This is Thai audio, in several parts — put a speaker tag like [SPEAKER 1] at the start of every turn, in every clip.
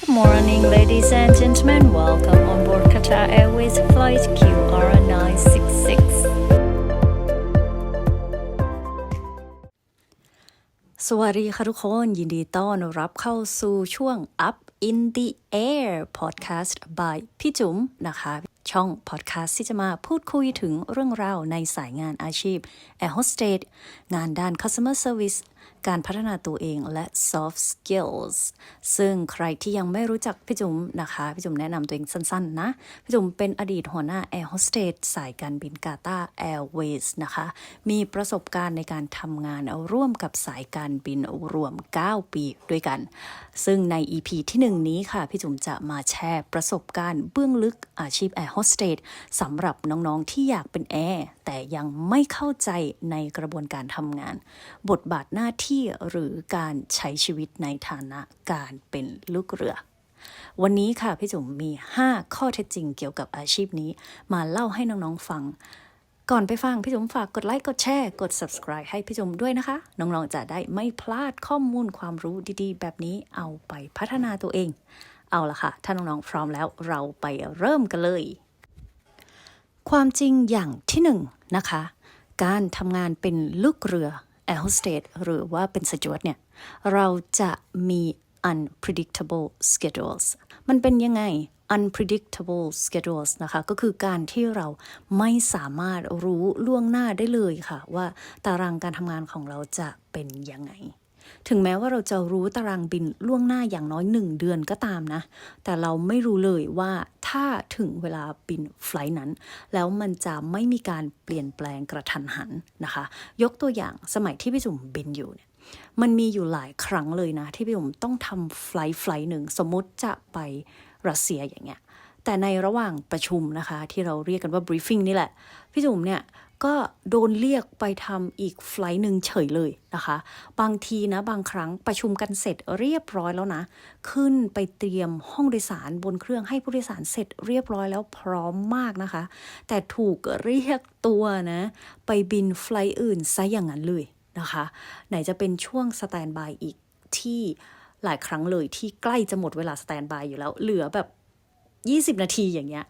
[SPEAKER 1] Good morning, ladies and gentlemen. Welcome on board Qatar Airways Flight QR966. สวัสดีค่ะทุกคน ยินดีต้อนรับเข้าสู่ช่วง Up in the Air Podcast by พี่จุ๋มนะคะ ช่อง podcast ที่จะมาพูดคุยถึงเรื่องราวในสายงานอาชีพ Air Hostess งานด้าน Customer Service การพัฒนาตัวเองและ soft skills ซึ่งใครที่ยังไม่รู้จักพี่จุ๋มนะคะ พี่จุ๋มแนะนำตัวเองสั้นๆนะ พี่จุ๋มเป็นอดีตหัวหน้า Air Hostess สายการบินกาตาร์ Airways นะคะ มีประสบการณ์ในการทำงานร่วมกับสายการบินรวม 9 ปีด้วยกัน ซึ่งใน EP ที่ 1 นี้ค่ะ พี่จุ๋มจะมาแชร์ประสบการณ์เบื้องลึกอาชีพ Air Hostess สำหรับน้องๆที่อยากเป็นแอร์แต่ยังไม่เข้าใจในกระบวนการทำงาน บทบาทหน้าาที่หรือการใช้ชีวิตในฐานะการเป็นลูกเรือ วันนี้ค่ะพี่จุ๋มมี 5 ข้อเท็จจริงเกี่ยวกับอาชีพนี้ มาเล่าให้น้องๆฟัง ก่อนไปฟังพี่จุ๋มฝากกดไลค์กดแชร์กด subscribe ให้พี่จุ๋มด้วยนะคะ น้องๆจะได้ไม่พลาดข้อมูลความรู้ดีๆ แบบนี้เอาไปพัฒนาตัวเอง เอาละค่ะ ถ้าน้องๆพร้อมแล้วเราไปเริ่มกันเลย ความจริงอย่างที่หนึ่งนะคะ การทำงานเป็นลูกเรือ Air Hostess หรือว่าเป็นสจวตเนี่ย เราจะมี unpredictable schedules มันเป็นยังไง unpredictable schedules นะคะ ก็คือการที่เราไม่สามารถรู้ล่วงหน้าได้เลยค่ะ ว่าตารางการทำงานของเราจะเป็นยังไง ถึงแม้ว่าเราจะรู้ตารางบินล่วงหน้าอย่างน้อยหนึ่งเดือนก็ตามนะ แต่เราไม่รู้เลยว่าถ้าถึงเวลาบินไฟล์นั้น แล้วมันจะไม่มีการเปลี่ยนแปลงกระทันหันนะคะ ยกตัวอย่างสมัยที่พี่จุ๋มบินอยู่เนี่ยมันมีอยู่หลายครั้งเลยนะ ที่พี่จุ๋มต้องทำไฟล์ไฟล์หนึ่งสมมติจะไปรัสเซียอย่างเงี้ยแต่ในระหว่างประชุมนะคะ ที่เราเรียกกันว่า briefing นี่แหละ พี่จุ๋มเนี่ย ก็โดนเรียกไปทำอีกไฟล์หนึ่งเฉยเลยนะคะ บางทีนะบางครั้งประชุมกันเสร็จเรียบร้อยแล้วนะ ขึ้นไปเตรียมห้องโดยสารบนเครื่องให้ผู้โดยสารเสร็จเรียบร้อยแล้วพร้อมมากนะคะ แต่ถูกเรียกตัวนะ ไปบินไฟล์อื่นซะอย่างนั้นเลยนะคะ ไหนจะเป็นช่วงสแตนบายอีกที่หลายครั้งเลยที่ใกล้จะหมดเวลาสแตนบายอยู่แล้ว เหลือแบบ 20 นาทีอย่างเงี้ย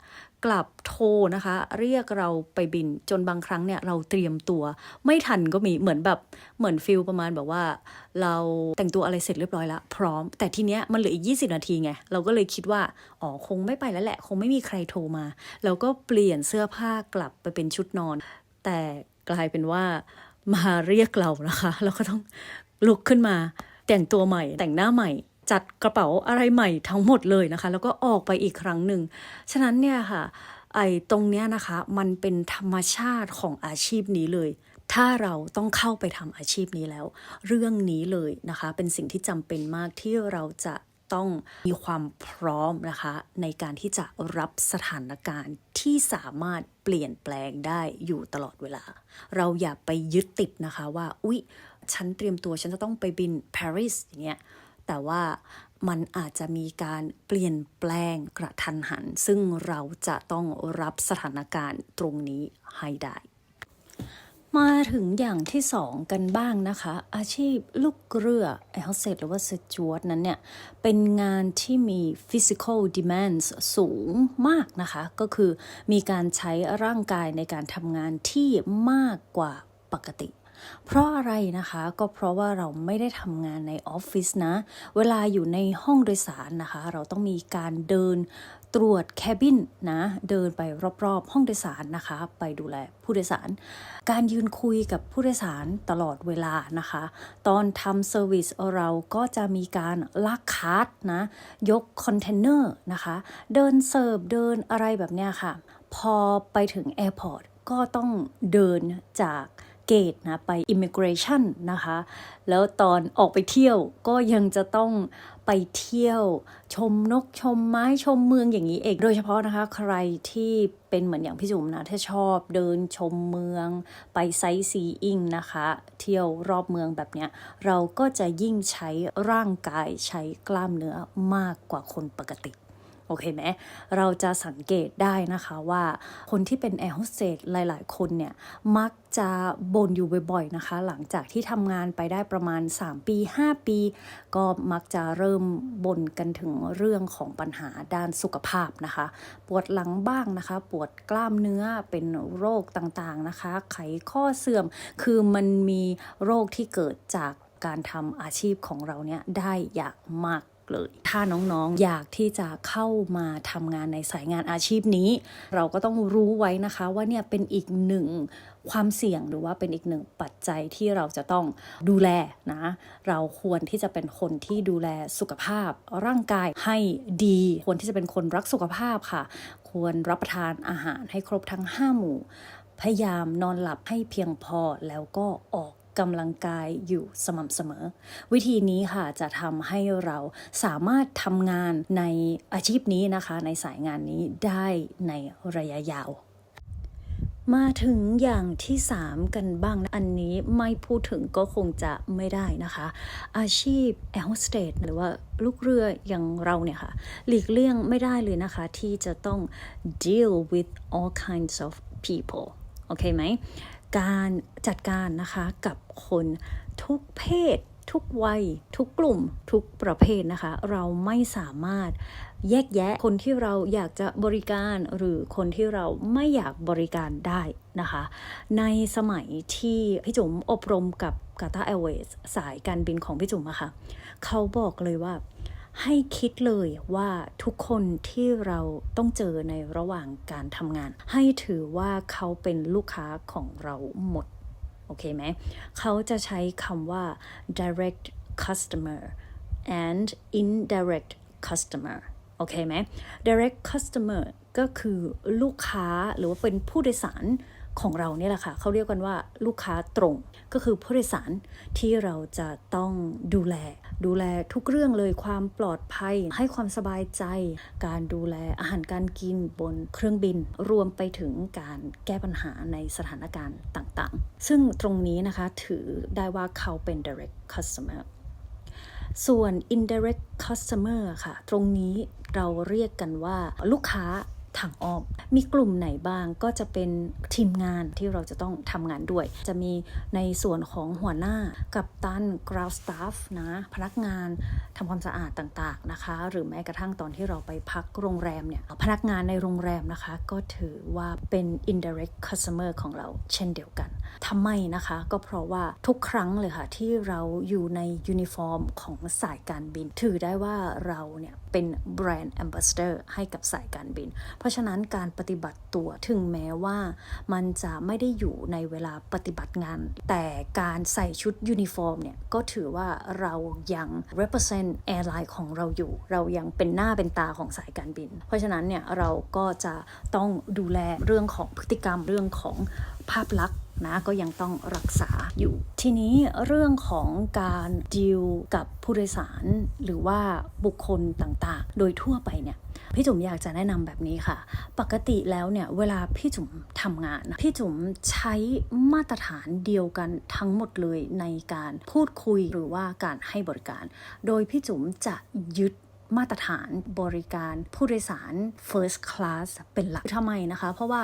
[SPEAKER 1] กลับโทรนะคะ เรียกเราไปบินจนบางครั้งเนี่ยเราเตรียมตัวไม่ทันก็มีเหมือนแบบเหมือนฟิลประมาณแบบว่า เราแต่งตัวอะไรเสร็จเรียบร้อยแล้วพร้อม แต่ทีเนี้ยมันเหลืออีก 20 นาทีไง เราก็เลยคิดว่าอ๋อคงไม่ไปแล้วแหละ คงไม่มีใครโทรมา เราก็เปลี่ยนเสื้อผ้ากลับไปเป็นชุดนอน แต่กลายเป็นว่ามาเรียกเรานะคะ เราก็ต้องลุกขึ้นมาแต่งตัวใหม่แต่งหน้าใหม่ จัดกระเป๋าอะไรใหม่ทั้งหมดเลยนะคะ แล้วก็ออกไปอีกครั้งหนึ่ง ฉะนั้นเนี่ยค่ะไอ้ตรงเนี้ยนะคะมันเป็นธรรมชาติของอาชีพนี้เลย ถ้าเราต้องเข้าไปทำอาชีพนี้แล้ว เรื่องนี้เลยนะคะ เป็นสิ่งที่จำเป็นมากที่เราจะต้องมีความพร้อมนะคะ ในการที่จะรับสถานการณ์ที่สามารถเปลี่ยนแปลงได้อยู่ตลอดเวลา เราอย่าไปยึดติดนะคะว่าอุ๊ย ฉันเตรียมตัวฉันจะต้องไปบินปารีสอย่างเงี้ย แต่ว่ามันอาจจะมีการเปลี่ยนแปลงกระทันหัน ซึ่งเราจะต้องรับสถานการณ์ตรงนี้ให้ได้ มาถึงอย่างที่สองกันบ้างนะคะ อาชีพลูกเรือแอร์โฮสเตหรือว่าสจวตนั้นเนี่ย เป็นงานที่มี physical demands สูงมากนะคะ ก็คือมีการใช้ร่างกายในการทำงานที่มากกว่าปกติ เพราะอะไรนะคะก็เพราะว่าเราไม่ได้ทำงานในออฟฟิศนะ เวลาอยู่ในห้องโดยสารนะคะ เราต้องมีการเดินตรวจแคบินนะเดินไปรอบๆ ห้องโดยสารนะคะ ไปดูแลผู้โดยสาร การยืนคุยกับผู้โดยสารตลอดเวลานะคะ ตอนทำเซอร์วิสเราก็จะมีการลากคาร์ทนะยกคอนเทนเนอร์นะคะ เดินเสิร์ฟเดินอะไรแบบเนี้ยค่ะ พอไปถึงแอร์พอร์ตก็ต้องเดินจาก เกตนะไป Immigration นะคะ แล้วตอนออกไปเที่ยวก็ยังจะต้องไปเที่ยว ชมนกชมไม้ชมเมืองอย่างนี้เองโดยเฉพาะนะคะใครที่เป็นเหมือนอย่างพี่จุ๋มนะ ถ้าชอบเดินชมเมือง ไปไซซีอิงนะคะ เที่ยวรอบเมืองแบบเนี้ย เราก็จะยิ่งใช้ร่างกายใช้กล้ามเนื้อมากกว่าคนปกติ โอเคไหมเราจะสังเกตได้นะคะว่าคนที่เป็นแอร์โฮสเตสหลาย ๆ คนเนี่ยมักจะบ่นอยู่บ่อย ๆ นะคะ หลังจากที่ทำงานไปได้ประมาณ 3 ปี 5 ปี ก็มักจะเริ่มบ่นกันถึงเรื่องของปัญหาด้านสุขภาพนะคะ ปวดหลังบ้างนะคะ ปวดกล้ามเนื้อเป็นโรคต่าง ๆ นะคะ ไขข้อเสื่อม คือมันมีโรคที่เกิดจากการทำอาชีพของเราเนี่ยได้อย่างมาก เลย ถ้าน้องๆอยากที่จะเข้ามาทำงานในสายงานอาชีพนี้ เราก็ต้องรู้ไว้นะคะว่าเนี่ยเป็นอีกหนึ่งความเสี่ยงหรือว่าเป็นอีกหนึ่งปัจจัยที่เราจะต้องดูแลนะ เราควรที่จะเป็นคนที่ดูแลสุขภาพ ร่างกายให้ดี ควรที่จะเป็นคนรักสุขภาพค่ะ ควรรับประทานอาหารให้ครบทั้ง 5 หมู่ พยายามนอนหลับให้เพียงพอแล้วก็ออก กำลังกายอยู่สม่ำเสมอ วิธีนี้ค่ะจะทำให้เราสามารถทำงานในอาชีพนี้นะคะ ในสายงานนี้ได้ในระยะยาวมาถึงอย่างที่ 3 กันบ้างนะอันนี้ไม่พูดถึงก็คงจะไม่ได้นะคะ อาชีพแอร์โฮสเตสหรือว่าลูกเรืออย่างเราเนี่ยค่ะ หลีกเลี่ยงไม่ได้เลยนะคะ ที่จะต้อง deal with all kinds of people โอเคไหม การจัดการนะคะกับคนทุกเพศ ทุกวัย ทุกกลุ่ม ทุกประเภทนะคะ เราไม่สามารถแยกแยะคนที่เราอยากจะบริการหรือคนที่เราไม่อยากบริการได้นะคะ ในสมัยที่พี่จุ๋มอบรมกับ Qatar Airways สายการบินของพี่จุ๋มอะค่ะเขาบอกเลยว่า ให้คิดเลยว่าทุกคนที่เราต้องเจอในระหว่างการทำงาน ให้ถือว่าเขาเป็นลูกค้าของเราหมด โอเคไหม เขาจะใช้คำว่า direct customer and indirect customer โอเคไหม direct customer ก็คือลูกค้าหรือว่าเป็นผู้โดยสารของเราเนี่ยแหละค่ะ เขาเรียกกันว่าลูกค้าตรง ก็คือผู้โดยสารที่เราจะต้องดูแล ดูแลทุกเรื่องเลยความปลอดภัย ให้ความสบายใจ การดูแลอาหารการกินบนเครื่องบิน รวมไปถึงการแก้ปัญหาในสถานการณ์ต่างๆ ซึ่งตรงนี้นะคะถือได้ว่าเขาเป็น direct customer ส่วน indirect customer ค่ะ ตรงนี้เราเรียกกันว่าลูกค้า ทางอ้อม มีกลุ่มไหนบ้างก็จะเป็นทีมงานที่เราจะต้องทำงานด้วย จะมีในส่วนของหัวหน้ากับตัน ground staff นะพนักงานทำความสะอาดต่างๆนะคะ หรือแม้กระทั่งตอนที่เราไปพักโรงแรมเนี่ยพนักงานในโรงแรมนะคะ ก็ถือว่าเป็น indirect customer ของเราเช่นเดียวกันทำไมนะคะ ก็เพราะว่าทุกครั้งเลยค่ะที่เราอยู่ในยูนิฟอร์มของสายการบิน ถือได้ว่าเราเนี่ยเป็นแบรนด์ ambassador ให้กับสายการบินเพราะฉะนั้นการปฏิบัติตัวถึงแม้ว่ามันจะไม่ได้อยู่ในเวลาปฏิบัติงาน แต่การใส่ชุดยูนิฟอร์มเนี่ย ก็ถือว่าเรายัง represent airline ของเราอยู่ เรายังเป็นหน้าเป็นตาของสายการบิน เพราะฉะนั้นเนี่ย เราก็จะต้องดูแลเรื่องของพฤติกรรมเรื่องของภาพลักษณ์นะก็ยังต้องรักษาอยู่ ทีนี้เรื่องของการดีลกับผู้โดยสาร หรือว่าบุคคลต่างๆ โดยทั่วไปเนี่ย พี่จุ๋มอยากจะแนะนำแบบนี้ค่ะ ปกติแล้วเนี่ยเวลาพี่จุ๋มทำงานนะพี่จุ๋มใช้มาตรฐานเดียวกันทั้งหมดเลยในการพูดคุยหรือว่าการให้บริการ โดยพี่จุ๋มจะยึดมาตรฐานบริการผู้โดยสาร first class เป็นหลักทำไมนะคะ เพราะว่า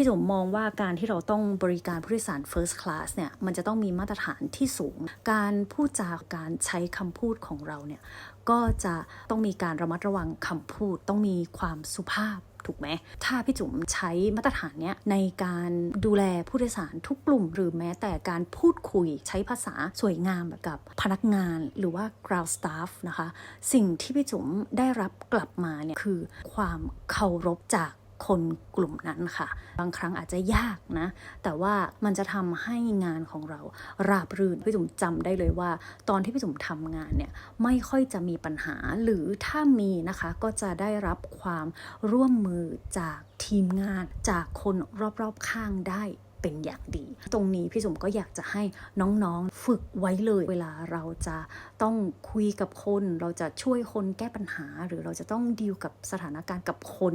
[SPEAKER 1] พี่จุ๋มมองว่าการที่เราต้องบริการผู้โดยสาร first class เนี่ย มันจะต้องมีมาตรฐานที่สูง การพูดจาการใช้คำพูดของเราเนี่ย ก็จะต้องมีการระมัดระวังคำพูด ต้องมีความสุภาพถูกไหม ถ้าพี่จุ๋มใช้มาตรฐานเนี้ยในการดูแลผู้โดยสารทุกกลุ่ม หรือแม้แต่การพูดคุยใช้ภาษาสวยงามแบบกับพนักงานหรือว่า ground staff นะคะ สิ่งที่พี่จุ๋มได้รับกลับมาเนี่ยคือความเคารพจาก คนกลุ่มนั้นค่ะ บางครั้งอาจจะยากนะ แต่ว่ามันจะทำให้งานของเราราบรื่นพี่จุ๋มจำได้เลยว่า ตอนที่พี่จุ๋มทำงานเนี่ยไม่ค่อยจะมีปัญหาหรือถ้ามีนะคะก็จะได้รับความร่วมมือจากทีมงานจากคนรอบๆข้างได้เป็นอย่างดี ตรงนี้พี่จุ๋มก็อยากจะให้น้องๆ ฝึกไว้เลย เวลาเราจะ ต้องคุยกับคน เราจะช่วยคนแก้ปัญหา หรือเราจะต้องดีลกับสถานการณ์กับคน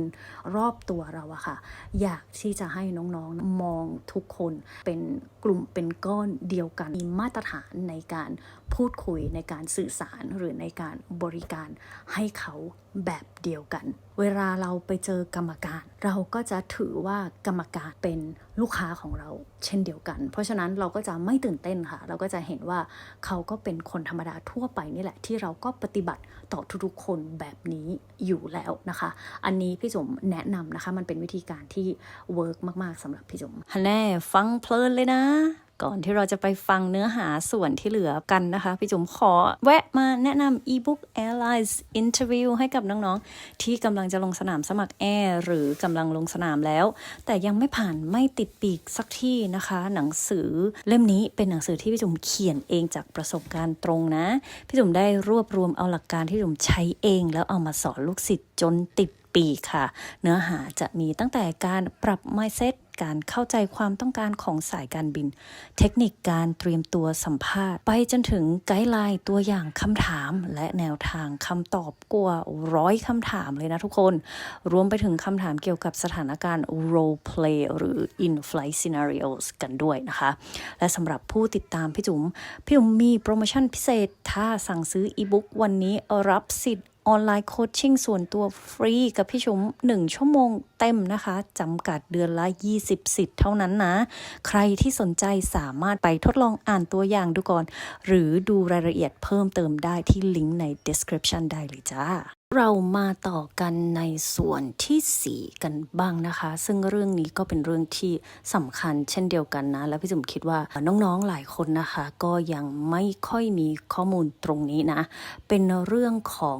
[SPEAKER 1] รอบตัวเราอะค่ะ อยากที่จะให้น้องๆมองทุกคนเป็นกลุ่มเป็นก้อนเดียวกัน มีมาตรฐานในการพูดคุยในการสื่อสารหรือในการบริการให้เขาแบบเดียวกัน เวลาเราไปเจอกรรมการ เราก็จะถือว่ากรรมการเป็นลูกค้าของเราเช่นเดียวกัน เพราะฉะนั้นเราก็จะไม่ตื่นเต้นค่ะ เราก็จะเห็นว่าเขาก็เป็นคนธรรมดาทั่วไปนี่แหละที่เราก็ปฏิบัติต่อทุกๆคนแบบนี้อยู่แล้วนะคะ อันนี้พี่จมแนะนำนะคะ มันเป็นวิธีการที่เวิร์กมากๆสำหรับพี่จมฮันแน่ฟังเพลินเลยนะ ก่อนที่เราจะไปฟังเนื้อหาส่วนที่เหลือกันนะคะ พี่จุ๋มขอแวะมาแนะนำ ebook Airlines Interview ให้กับน้องๆ ที่กำลังจะลงสนามสมัครแอร์หรือกำลังลงสนามแล้ว แต่ยังไม่ผ่านไม่ติดปีกสักที่นะคะ หนังสือเล่มนี้เป็นหนังสือที่พี่จุ๋มเขียนเองจากประสบการณ์ตรงนะ พี่จุ๋มได้รวบรวมเอาหลักการที่จุ๋มใช้เอง แล้วเอามาสอนลูกศิษย์จนติดปีกค่ะ เนื้อหาจะมีตั้งแต่การปรับ mindset การเข้าใจความต้องการของสายการบิน เทคนิคการเตรียมตัวสัมภาษณ์ ไปจนถึงไกด์ไลน์ตัวอย่างคำถาม และแนวทางคำตอบกว่าร้อยคำถามเลยนะทุกคน รวมไปถึงคำถามเกี่ยวกับสถานการณ์ role play หรือ in flight scenarios กันด้วยนะคะ และสำหรับผู้ติดตามพี่จุ๋มพี่จุ๋มมีโปรโมชั่นพิเศษถ้าสั่งซื้ออีบุ๊กวันนี้รับสิทธิ์ ออนไลน์โคชชิ่งส่วนตัวฟรีกับพี่ชุม1 ชั่วโมงเต็มนะคะจำกัดเดือนละ 20 สิทธิ์เท่านั้นนะ ใครที่สนใจสามารถไปทดลองอ่านตัวอย่างดูก่อน หรือดูรายละเอียดเพิ่มเติมได้ที่ลิงก์ใน description ได้เลยจ้า เรามาต่อกันในส่วนที่ 4 กันบ้างนะคะ ซึ่งเรื่องนี้ก็เป็นเรื่องที่สำคัญเช่นเดียวกันนะ แล้วพี่จุ๋มคิดว่าน้องๆหลายคนนะคะ ก็ยังไม่ค่อยมีข้อมูลตรงนี้นะ เป็นเรื่องของ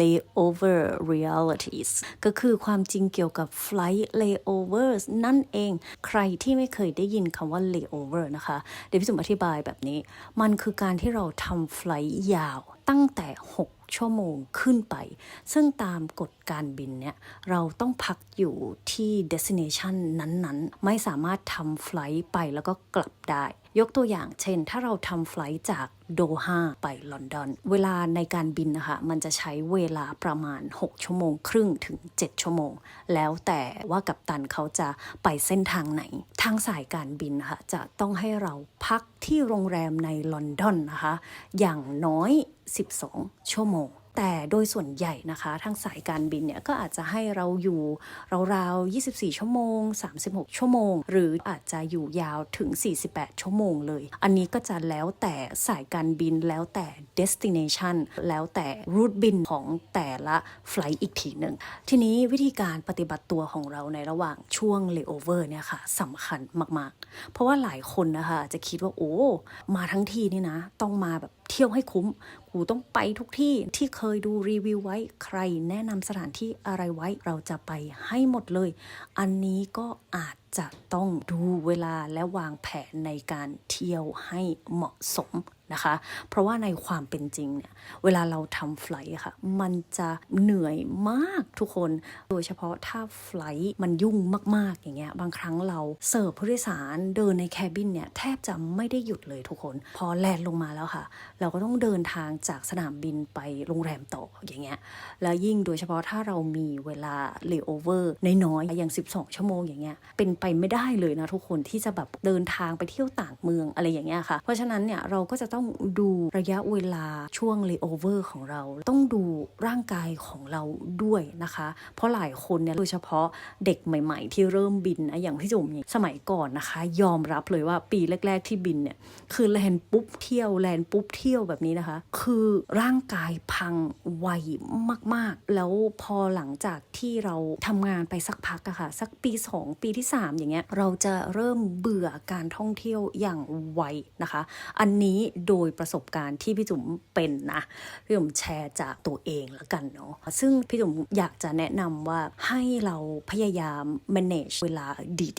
[SPEAKER 1] layover realities ก็คือความจริงเกี่ยวกับ flight layovers นั่นเอง ใครที่ไม่เคยได้ยินคำว่า layover นะคะ เดี๋ยวพี่จุ๋มอธิบายแบบนี้ มันคือการที่เราทำ flight ยาว ตั้งแต่ 6 ชั่วโมงขึ้นไป ซึ่งตามกฎการบินเนี่ยเราต้องพักอยู่ที่ destination นั้นๆ ไม่สามารถทำไฟลท์ไปแล้วก็กลับได้ ยกตัวอย่างเช่น ถ้าเราทำไฟลท์จากโดฮาไปลอนดอน เวลาในการบินนะคะมันจะใช้เวลาประมาณ 6 ชั่วโมงครึ่งถึง 7 ชั่วโมง แล้วแต่ว่ากัปตันเขาจะไปเส้นทางไหน ทางสายการบินนะคะจะต้องให้เราพักที่โรงแรมในลอนดอนนะคะ อย่างน้อย 12 ชั่วโมง แต่โดยส่วนใหญ่นะคะ ทางสายการบินเนี่ยก็อาจจะให้เราอยู่ราวๆ 24 ชั่วโมง 36 ชั่วโมง หรืออาจจะอยู่ยาวถึง 48 ชั่วโมงเลย อันนี้ก็จะแล้วแต่สายการบินแล้วแต่ destination แล้วแต่รูทบินของแต่ละไฟลท์อีกทีหนึ่ง ทีนี้วิธีการปฏิบัติตัวของเราในระหว่างช่วง layover เนี่ยค่ะสำคัญมากๆ เพราะว่าหลายคนนะคะจจะคิดว่าโอ้มาทั้งทีนี่นะ ต้องมาแบบเที่ยวให้คุ้ม กูต้องไปทุกที่ที่เคยดูรีวิวไว้ใครแนะนำสถานที่อะไรไว้เราจะไปให้หมดเลย อันนี้ก็อาจจะต้องดูเวลาและวางแผนในการเที่ยวให้เหมาะสม นะคะ เพราะว่าในความเป็นจริงเนี่ย เวลาเราทำไฟล์ค่ะ มันจะเหนื่อยมากทุกคน โดยเฉพาะถ้าไฟล์มันยุ่งมากๆอย่างเงี้ย บางครั้งเราเสิร์ฟผู้โดยสารเดินในแคบินเนี่ย แทบจะไม่ได้หยุดเลยทุกคน พอแลนด์ลงมาแล้วค่ะ เราก็ต้องเดินทางจากสนามบินไปโรงแรมต่ออย่างเงี้ย แล้วยิ่งโดยเฉพาะถ้าเรามีเวลา layover น้อยๆอย่าง 12 ชั่วโมงอย่างเงี้ย เป็นไปไม่ได้เลยนะทุกคนที่จะแบบเดินทางไปเที่ยวต่างเมืองอะไรอย่างเงี้ยค่ะ เพราะฉะนั้นเนี่ยเราก็จะต้องดูระยะเวลาช่วง layover ของเรา ต้องดูร่างกายของเราด้วยนะคะ เพราะหลายคนเนี่ยโดยเฉพาะเด็กใหม่ ๆ ที่เริ่มบินนะอย่างพี่จุ๋มสมัยก่อนนะคะ ยอมรับเลยว่าปีแรก ๆ ที่บินเนี่ยคือแลนปุ๊บเที่ยวแลนปุ๊บเที่ยวแบบนี้นะคะ คือร่างกายพังไวมากๆ แล้วพอหลังจากที่เราทำงานไปสักพักอะค่ะ สักปี 2 ปีที่ 3 อย่างเงี้ยเราจะเริ่มเบื่อการท่องเที่ยวอย่างไวนะคะ อันนี้โดยประสบการณ์ที่พี่จุ๋มเป็นนะ พี่จุ๋มแชร์จากตัวเองแล้วกันเนาะซึ่งพี่จุ๋มอยากจะแนะนำว่าให้เราพยายาม manage เวลา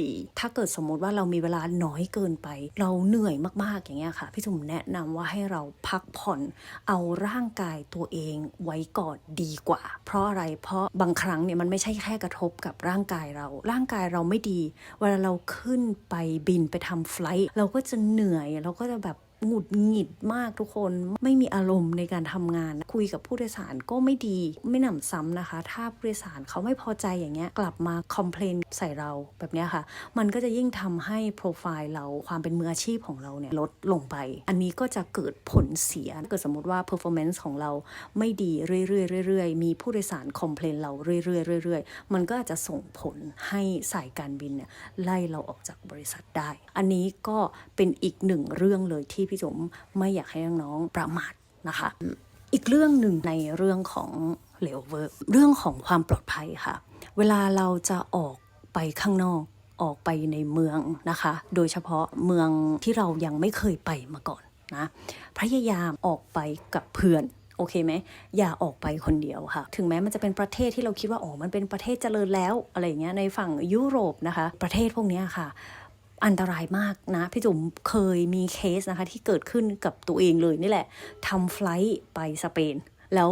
[SPEAKER 1] ดีๆ ถ้าเกิดสมมติว่าเรามีเวลาน้อยเกินไป เราเหนื่อยมากๆอย่างเงี้ยค่ะ พี่จุ๋มแนะนำว่าให้เราพักผ่อนเอาร่างกายตัวเองไว้ก่อนดีกว่า เพราะอะไรเพราะบางครั้งเนี่ยมันไม่ใช่แค่กระทบกับร่างกายเรา ร่างกายเราไม่ดี เวลาเราขึ้นไปบินไปทำไฟล์เราก็จะเหนื่อยเราก็จะแบบ หงุดหงิดมากทุกคนไม่มีอารมณ์ในการทำงาน คุยกับผู้โดยสารก็ไม่ดี ไม่หนำซ้ำนะคะ ถ้าผู้โดยสารเขาไม่พอใจอย่างเงี้ยกลับมาคอมเพลนใส่เราแบบเนี้ยค่ะ มันก็จะยิ่งทำให้โปรไฟล์เราความเป็นมืออาชีพของเราเนี่ยลดลงไป อันนี้ก็จะเกิดผลเสียเกิดสมมติว่า performance ของเราไม่ดีเรื่อยๆเรื่อยๆมีผู้โดยสารคอมเพลนเราเรื่อยๆเรื่อยๆมันก็อาจจะส่งผลให้สายการบินเนี่ยไล่เราออกจากบริษัทได้ อันนี้ก็เป็นอีกหนึ่งเรื่องเลยที่พี่จุ๋มไม่อยากให้น้องๆประมาทนะคะ อีกเรื่องหนึ่งในเรื่องของเลเวอร์เรื่องของความปลอดภัยค่ะ เวลาเราจะออกไปข้างนอกออกไปในเมืองนะคะ โดยเฉพาะเมืองที่เรายังไม่เคยไปมาก่อนนะพยายามออกไปกับเพื่อนโอเคไหมอย่าออกไปคนเดียวค่ะ ถึงแม้มันจะเป็นประเทศที่เราคิดว่าอ๋อมันเป็นประเทศเจริญแล้วอะไรอย่างเงี้ยในฝั่งยุโรปนะคะ ประเทศพวกนี้ค่ะ อันตรายมากนะ พี่จุ๋มเคยมีเคสนะคะที่เกิดขึ้นกับตัวเองเลยนี่แหละทำไฟลท์ไปสเปนแล้ว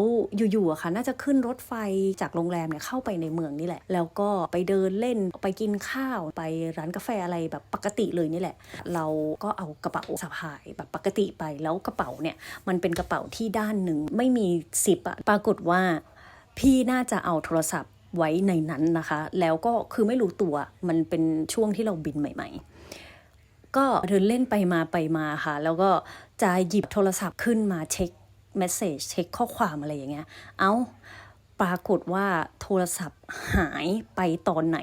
[SPEAKER 1] อยู่ๆอะค่ะน่าจะขึ้นรถไฟจากโรงแรมเนี่ยเข้าไปในเมืองนี่แหละ แล้วก็ไปเดินเล่นไปกินข้าวไปร้านกาแฟอะไรแบบปกติเลยนี่แหละ เราก็เอากระเป๋าสะพายแบบปกติไปแล้วกระเป๋าเนี่ยมันเป็นกระเป๋าที่ด้านหนึ่งไม่มีซิปอะปรากฏว่า พี่น่าจะเอาโทรศัพท์ไว้ในนั้นนะคะ แล้วก็คือไม่รู้ตัวมันเป็นช่วงที่เราบินใหม่ ๆ ก็เดินเล่นไปมาไปมาค่ะ แล้วก็จะหยิบโทรศัพท์ขึ้นมาเช็คเมสเซจเช็คข้อความอะไรอย่างเงี้ย เอาปรากฏว่าโทรศัพท์หายไปตอนไหน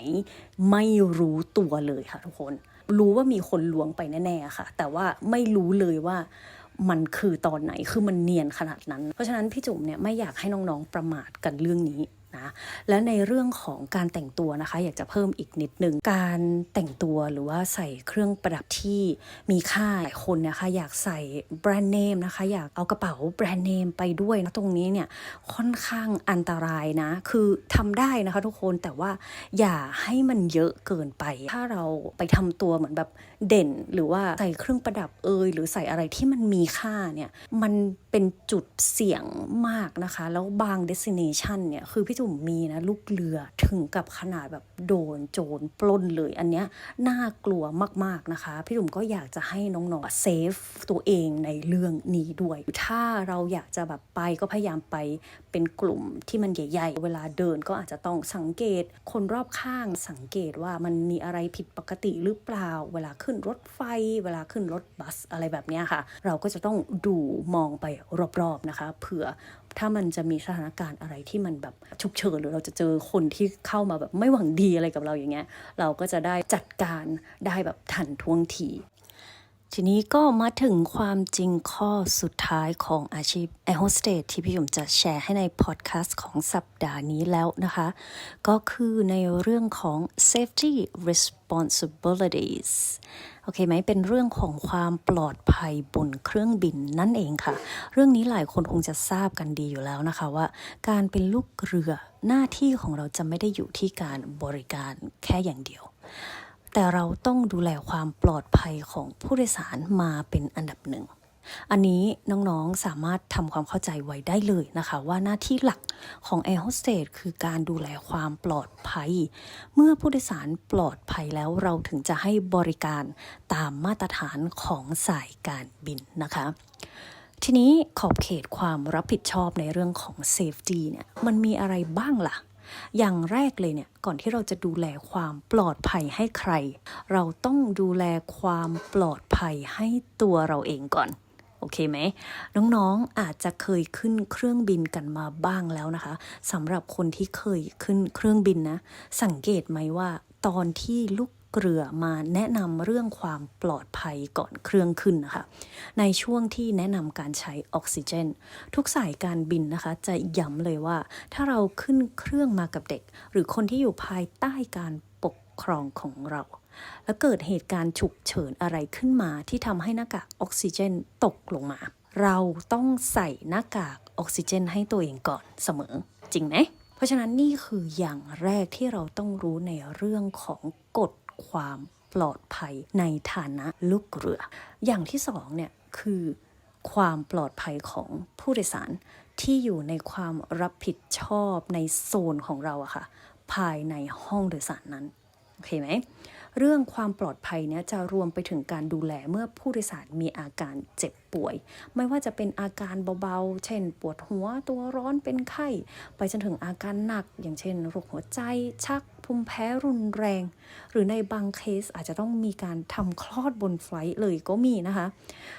[SPEAKER 1] ไม่รู้ตัวเลยค่ะทุกคน รู้ว่ามีคนลวงไปแน่ๆค่ะ แต่ว่าไม่รู้เลยว่ามันคือตอนไหนคือมันเนียนขนาดนั้น เพราะฉะนั้นพี่จุ๋มเนี่ยไม่อยากให้น้องๆประมาทกันเรื่องนี้ นะและในเรื่องของการแต่งตัวนะคะ อยากจะเพิ่มอีกนิดหนึ่งการแต่งตัวหรือว่าใส่เครื่องประดับที่มีค่าหลายคนนะคะ อยากใส่แบรนด์เนมนะคะ อยากเอากระเป๋าแบรนด์เนมไปด้วยนะตรงนี้เนี่ยค่อนข้างอันตรายนะ คือทำได้นะคะทุกคนแต่ว่าอย่าให้มันเยอะเกินไป ถ้าเราไปทำตัวเหมือนแบบเด่น หรือว่าใส่เครื่องประดับเอยหรือใส่อะไรที่มันมีค่าเนี่ยมันเป็นจุดเสี่ยงมากนะคะ แล้วบาง destination เนี่ย คือพี่จุ๋มมีนะ ลูกเรือถึงกับขนาดแบบโดนโจรปล้นเลย อันเนี้ยน่ากลัวมากๆนะคะ พี่จุ๋มก็อยากจะให้น้องๆเซฟตัวเองในเรื่องนี้ด้วย ถ้าเราอยากจะแบบไปก็พยายามไปเป็นกลุ่มที่มันใหญ่ ๆ เวลาเดินก็อาจจะต้องสังเกต คนรอบข้างสังเกตว่ามันมีอะไรผิดปกติหรือเปล่า เวลาขึ้นรถไฟ เวลาขึ้นรถบัสอะไรแบบเนี้ยค่ะ เราก็จะต้องดูมองไปรอบๆนะคะ เผื่อถ้ามันจะมีสถานการณ์อะไรที่มันแบบฉุกเฉินหรือเราจะเจอคนที่เข้ามาแบบไม่หวังดีอะไรกับเราอย่างเงี้ยเราก็จะได้จัดการได้แบบทันท่วงที ทีนี้ก็มาถึงความจริงข้อสุดท้ายของอาชีพแอร์โฮสเตสที่พี่หยมจะแชร์ให้ในพอดแคสต์ของสัปดาห์นี้แล้วนะคะ ก็คือในเรื่องของ safety responsibilities โอเคไหมเป็นเรื่องของความปลอดภัยบนเครื่องบินนั่นเองค่ะ เรื่องนี้หลายคนคงจะทราบกันดีอยู่แล้วนะคะว่า การเป็นลูกเรือหน้าที่ของเราจะไม่ได้อยู่ที่การบริการแค่อย่างเดียว แต่เราต้องดูแลความปลอดภัยของผู้โดยสารมาเป็นอันดับหนึ่ง อันนี้น้องๆสามารถทำความเข้าใจไว้ได้เลยนะคะ ว่าหน้าที่หลักของแอร์โฮสเตสคือการดูแลความปลอดภัย เมื่อผู้โดยสารปลอดภัยแล้วเราถึงจะให้บริการตามมาตรฐานของสายการบินนะคะทีนี้ขอบเขตความรับผิดชอบในเรื่องของ safety เนี่ยมันมีอะไรบ้างล่ะ อย่างแรกเลยเนี่ยก่อนที่เราจะดูแลความปลอดภัยให้ใคร เราต้องดูแลความปลอดภัยให้ตัวเราเองก่อนโอเคไหมน้องๆอาจจะเคยขึ้นเครื่องบินกันมาบ้างแล้วนะคะสำหรับคนที่เคยขึ้นเครื่องบินนะ สังเกตไหมว่า ตอนที่ลูก เรือมาแนะนำเรื่องความปลอดภัยก่อนเครื่องขึ้นนะคะ ในช่วงที่แนะนำการใช้ออกซิเจน ทุกสายการบินนะคะ จะย้ำเลยว่า ถ้าเราขึ้นเครื่องมากับเด็ก หรือคนที่อยู่ภายใต้การปกครองของเรา แล้วเกิดเหตุการณ์ฉุกเฉินอะไรขึ้นมาที่ทำให้หน้ากากออกซิเจนตกลงมา เราต้องใส่หน้ากากออกซิเจน ให้ตัวเองก่อนเสมอ จริงไหม เพราะฉะนั้นนี่คืออย่างแรกที่เราต้องรู้ในเรื่องของกฎ ความปลอดภัยในฐานะลูกเรือ อย่างที่สองเนี่ยคือความปลอดภัยของผู้โดยสารที่อยู่ในความรับผิดชอบในโซนของเราอะค่ะ ภายในห้องโดยสารนั้นโอเคไหมเรื่องความปลอดภัยเนี่ยจะรวมไปถึงการดูแลเมื่อผู้โดยสารมีอาการเจ็บ ป่วย ไม่ว่าจะเป็นอาการเบาๆ เช่น ปวดหัวตัวร้อนเป็นไข้ ไปจนถึงอาการหนัก อย่างเช่นโรคหัวใจชักภูมิแพ้รุนแรง หรือในบางเคสอาจจะต้องมีการทำคลอดบนไฟล์เลยก็มีนะคะ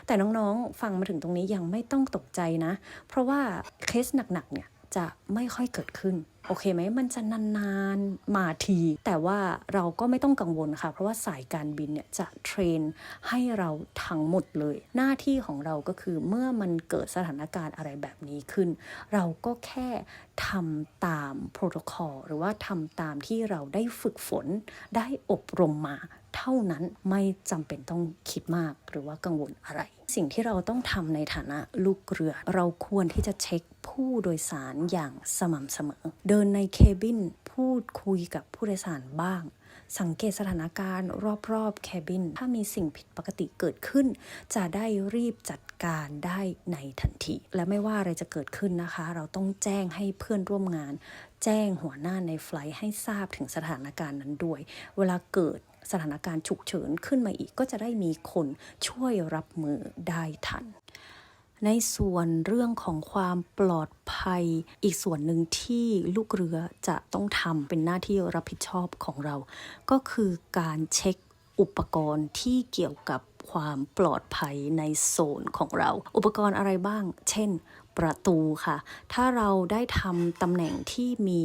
[SPEAKER 1] แต่น้องๆฟังมาถึงตรงนี้ยังไม่ต้องตกใจนะ เพราะว่าเคสหนักๆเนี่ย จะไม่ค่อยเกิดขึ้น โอเคไหมมันจะนานๆมาที แต่ว่าเราก็ไม่ต้องกังวลค่ะ เพราะว่าสายการบินเนี่ยจะเทรนให้เราทั้งหมดเลย หน้าที่ของเราก็คือเมื่อมันเกิดสถานการณ์อะไรแบบนี้ขึ้น เราก็แค่ทำตามโปรโตคอลหรือว่าทำตามที่เราได้ฝึกฝนได้อบรมมา เท่านั้นไม่จำเป็นต้องคิดมากหรือว่ากังวลอะไร สิ่งที่เราต้องทำในฐานะลูกเรือ เราควรที่จะเช็คผู้โดยสารอย่างสม่ำเสมอ เดินในเคบินพูดคุยกับผู้โดยสารบ้าง สังเกตสถานการณ์รอบๆแคบิน ถ้ามีสิ่งผิดปกติเกิดขึ้น จะได้รีบจัดการได้ในทันที และไม่ว่าอะไรจะเกิดขึ้นนะคะ เราต้องแจ้งให้เพื่อนร่วมงาน แจ้งหัวหน้าในไฟล์ให้ทราบถึงสถานการณ์นั้นด้วย เวลาเกิด สถานการณ์ฉุกเฉินขึ้นมาอีกก็จะได้มีคนช่วยรับมือได้ทัน ในส่วนเรื่องของความปลอดภัย อีกส่วนหนึ่งที่ลูกเรือจะต้องทำเป็นหน้าที่รับผิดชอบของเรา ก็คือการเช็คอุปกรณ์ที่เกี่ยวกับความปลอดภัยในโซนของเรา อุปกรณ์อะไรบ้าง เช่น ประตูค่ะ ถ้าเราได้ทำตำแหน่งที่มี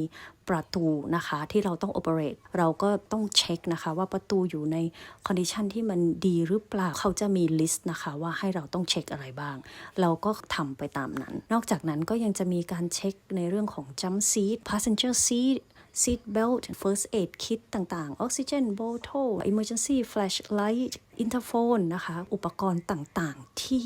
[SPEAKER 1] ประตูนะคะที่เราต้อง operate เราก็ต้องเช็คนะคะว่าประตูอยู่ใน condition ที่มันดีหรือเปล่าเขาจะมี list นะคะว่าให้เราต้องเช็คอะไรบ้าง เราก็ทำไปตามนั้น นอกจากนั้นก็ยังจะมีการเช็คในเรื่องของ jump seat passenger seat seat belt first aid kit ต่างๆ oxygen bottle emergency flashlight interphone นะคะ อุปกรณ์ต่างๆ ที่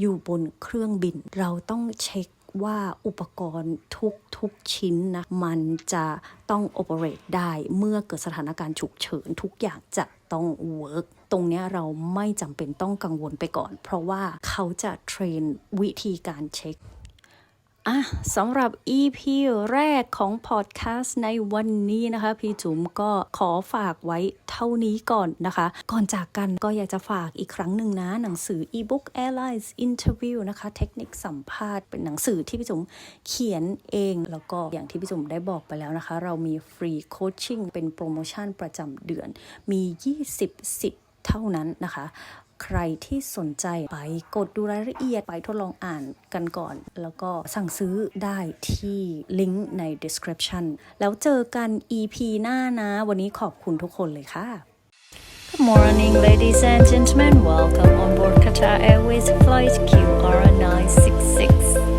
[SPEAKER 1] อยู่บนเครื่องบิน เราต้องเช็คว่าอุปกรณ์ทุกทุกชิ้นนะมันจะต้อง operate ได้เมื่อเกิดสถานการณ์ฉุกเฉินทุกอย่างจะต้อง work ตรงนี้เราไม่จำเป็นต้องกังวลไปก่อน เพราะว่าเขาจะเทรนวิธีการเช็ค อะสำหรับ EP แรกของพอดแคสต์ในวันนี้นะคะ พี่จุ๋มก็ขอฝากไว้เท่านี้ก่อนนะคะ ก่อนจากกันก็อยากจะฝากอีกครั้งหนึ่งนะ หนังสือ ebook airlines interview นะคะ เทคนิคสัมภาษณ์เป็นหนังสือที่พี่จุ๋มเขียนเอง แล้วก็อย่างที่พี่จุ๋มได้บอกไปแล้วนะคะ เรามีฟรีโคชชิ่งเป็นโปรโมชั่นประจำเดือนมี 20สิทธิ์เท่านั้นนะคะ ใครที่สนใจไปกดดูรายละเอียดไปทดลองอ่านกันก่อน แล้วก็สั่งซื้อได้ที่ลิงก์ใน description แล้วเจอกัน EP หน้านะ วันนี้ขอบคุณทุกคนเลยค่ะ Good morning ladies and gentlemen welcome on board Qatar Airways flight QR966